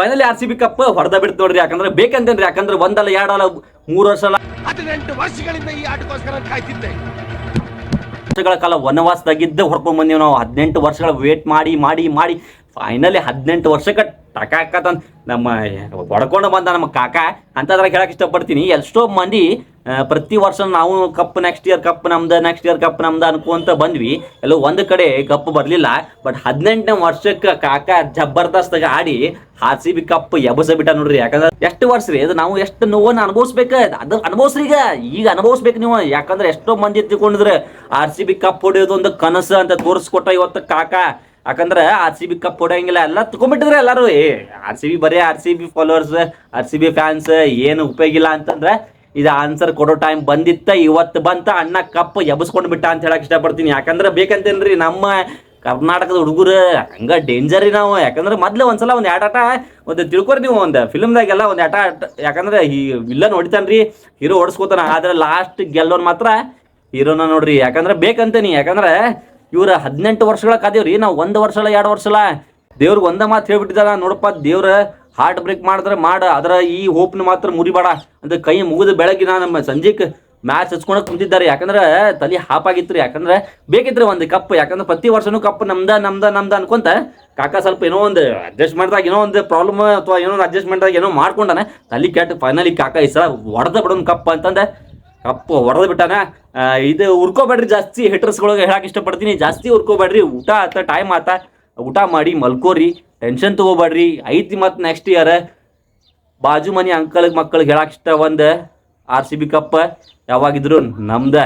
Finally R C B cup ಹೊಡೆದ ಬಿಡ್ತು ನೋಡ್ರಿ ಯಾಕಂದ್ರೆ ಬೇಕಂತೇನ್ರಿ ಯಾಕಂದ್ರೆ ಒಂದಲ್ಲ ಎರಡಲ್ಲ ಮೂರು ವರ್ಷ ಅಲ್ಲ ಹದಿನೆಂಟು ವರ್ಷಗಳಿಂದ ಈ ಆಟಕ್ಕೋಸ್ಕರ ಕಾಯ್ತಿದ್ದೆ. ವರ್ಷಗಳ ಕಾಲ ವನವಾಸದಾಗಿದ್ದ ಹೊಡ್ಕೊಂಡ್ ಬಂದೀವಿ ನಾವು. ಹದಿನೆಂಟು ವರ್ಷಗಳ ವೇಟ್ ಮಾಡಿ ಮಾಡಿ ಮಾಡಿ. ಫೈನಲಿ ಹದಿನೆಂಟು ವರ್ಷಕ್ಕೆ ಟಕ ಹಾಕತಂದ್ ನಮ್ಮ ಹೊಡ್ಕೊಂಡು ಬಂದ ನಮ್ಮ ಕಾಕ ಅಂತದ್ರಾಗ ಹೇಳಕ್ ಇಷ್ಟಪಡ್ತೀನಿ. ಎಷ್ಟೋ ಮಂದಿ ಪ್ರತಿ ವರ್ಷ ನಾವು ಕಪ್ ನೆಕ್ಸ್ಟ್ ಇಯರ್ ಕಪ್ ನಮ್ದು ನೆಕ್ಸ್ಟ್ ಇಯರ್ ಕಪ್ ನಮ್ದು ಅನ್ಕೊಂತ ಬಂದ್ವಿ. ಎಲ್ಲೋ ಒಂದು ಕಡೆ ಕಪ್ ಬರಲಿಲ್ಲ. ಬಟ್ ಹದಿನೆಂಟನೇ ವರ್ಷಕ್ಕೆ ಕಾಕ ಜಬರ್ದಸ್ತಾಗ ಆಡಿ ಆರ್ ಸಿ ಬಿ ಕಪ್ ಎಬಸ ಬಿಟ್ಟ ನೋಡ್ರಿ. ಯಾಕಂದ್ರೆ ಎಷ್ಟು ವರ್ಷ ರೀ? ಅದು ನಾವು ಎಷ್ಟು ನೋವನ್ನ ಅನುಭವಿಸ್ಬೇಕು? ಅದು ಅನುಭವಿಸ್ರಿ ಈಗ. ಈಗ ಅನುಭವಿಸ್ಬೇಕು ನೀವು. ಯಾಕಂದ್ರೆ ಎಷ್ಟೋ ಮಂದಿ ತಿಳ್ಕೊಂಡಿದ್ರೆ ಆರ್ ಸಿ ಬಿ ಕಪ್ ಹೊಡೆಯೋದು ಒಂದು ಕನಸು ಅಂತ ತೋರಿಸ್ಕೊಟ್ಟ ಇವತ್ತು ಕಾಕ. ಯಾಕಂದ್ರೆ ಆರ್ ಸಿ ಬಿ ಕಪ್ ಹೊಡೆಯಂಗಿಲ್ಲ. ಎಲ್ಲ ತಗೊಂಡ್ಬಿಟ್ಟಿದ್ರೆ ಎಲ್ಲರೂ. ಏ ಆರ್ ಸಿ ಬಿ ಬರೀ R C B followers R C B fans ಏನು ಉಪಯೋಗ ಇಲ್ಲ ಅಂತಂದ್ರೆ ಇದು ಆನ್ಸರ್ ಕೊಡೋ ಟೈಮ್ ಬಂದಿತ್ತ, ಇವತ್ತು ಬಂತ, ಅಣ್ಣ ಕಪ್ ಎಬಸ್ಕೊಂಡು ಬಿಟ್ಟ ಅಂತ ಹೇಳಕ್ ಇಷ್ಟಪಡ್ತೀನಿ. ಯಾಕಂದ್ರೆ ಬೇಕಂತೇನ್ರಿ ನಮ್ಮ ಕರ್ನಾಟಕದ ಹುಡುಗರು, ಹಂಗ ಡೇಂಜರ್ ರೀ ನಾವು. ಯಾಕಂದ್ರೆ ಮೊದ್ಲು ಒಂದ್ಸಲ ಒಂದು ಎರಡು ಆಟ ಒಂದು ತಿಳ್ಕೊರಿ ನೀವು ಒಂದು ಫಿಲ್ಮ್ದಾಗೆಲ್ಲ ಒಂದು ಆಟ ಆಟ- ಯಾಕಂದ್ರೆ ಈ ವಿಲ್ಲನ್ ಹೊಡಿತಾನ್ರಿ ಹೀರೋ ಓಡಿಸ್ಕೋತಾನ ಆದ್ರೆ ಲಾಸ್ಟ್ ಗೆಲ್ಲೋನ್ ಮಾತ್ರ ಹೀರೋನ ನೋಡ್ರಿ. ಯಾಕಂದ್ರೆ ಬೇಕಂತೇನಿ ಯಾಕಂದ್ರೆ ಇವ್ರ ಹದಿನೆಂಟು ವರ್ಷಗಳ ಕಾದೇವ್ರಿ ನಾವು ಒಂದು ವರ್ಷ ಅಲ್ಲ, ಎರಡು ವರ್ಷ ಅಲ್ಲ. ದೇವ್ರಿಗೆ ಒಂದ ಮಾತು ಹೇಳ್ಬಿಟ್ಟಿದಾರ ನೋಡಪ್ಪ, ದೇವ್ರ ಹಾರ್ಟ್ ಬ್ರೇಕ್ ಮಾಡಿದ್ರೆ ಮಾಡ, ಅದರ ಈ ಹೋಪ್ನ ಮಾತ್ರ ಮುರಿಬೇಡ. ಅಂತ ಕೈ ಮುಗಿದು ಬೆಳಗಿನ ನಮ್ಮ ಸಂಜೆಕ್ ಮ್ಯಾಚ್ ಹಚ್ಕೊಂಡು ಕುಂತಿದ್ದಾರೆ. ಯಾಕಂದ್ರೆ ತಲೆ ಹಾಪ್ ರೀ. ಯಾಕಂದ್ರೆ ಬೇಕಿದ್ರೆ ಒಂದು ಕಪ್ ಯಾಕಂದ್ರೆ ಪ್ರತಿ ವರ್ಷನೂ ಕಪ್ ನಮ್ದ ನಮ್ದ ನಮ್ದ ಅನ್ಕೊಂತ ಕಾಕ ಸ್ವಲ್ಪ ಏನೋ ಒಂದು ಅಡ್ಜಸ್ಟ್ ಮಾಡಿದಾಗ ಏನೋ ಒಂದು ಪ್ರಾಬ್ಲಮ್ ಅಥವಾ ಏನೋ ಒಂದು ಅಡ್ಜಸ್ಟ್ಮೆಂಟ್ ಏನೋ ಮಾಡ್ಕೊಂಡಾನೆ, ತಲೆ ಕೆಟ್ಟ ಫೈನಲಿ ಕಾಕ ಈ ಸಲ ಹೊಡೆದ ಬಿಡೋನ್ ಕಪ್ ಅಂತಂದೆ. ಕಪ್ ಹೊಡೆದು ಬಿಟ್ಟಾನ. ಇದು ಉರ್ಕೋಬೇಡ್ರಿ ಜಾಸ್ತಿ ಹೆಟ್ರಸ್ಗಳಿಗೆ ಹೇಳಕ್ಕೆ ಇಷ್ಟಪಡ್ತೀನಿ. ಜಾಸ್ತಿ ಉರ್ಕೋಬೇಡ್ರಿ ಊಟ ಆತ ಟೈಮ್ ಆತ. ಊಟ ಮಾಡಿ ಮಲ್ಕೋರಿ. ಟೆನ್ಷನ್ ತಗೋಬೇಡ್ರಿ. ಐತಿ ಮತ್ತು ನೆಕ್ಸ್ಟ್ ಇಯರ್ ಬಾಜು ಮನೆ ಅಂಕಲ್ಗೆ ಮಕ್ಕಳಿಗೆ ಹೇಳಕ್ಕೆ ಇಷ್ಟ ಒಂದು ಆರ್ ಸಿ ಬಿ ಕಪ್ ಯಾವಾಗಿದ್ರು ನಮ್ದ.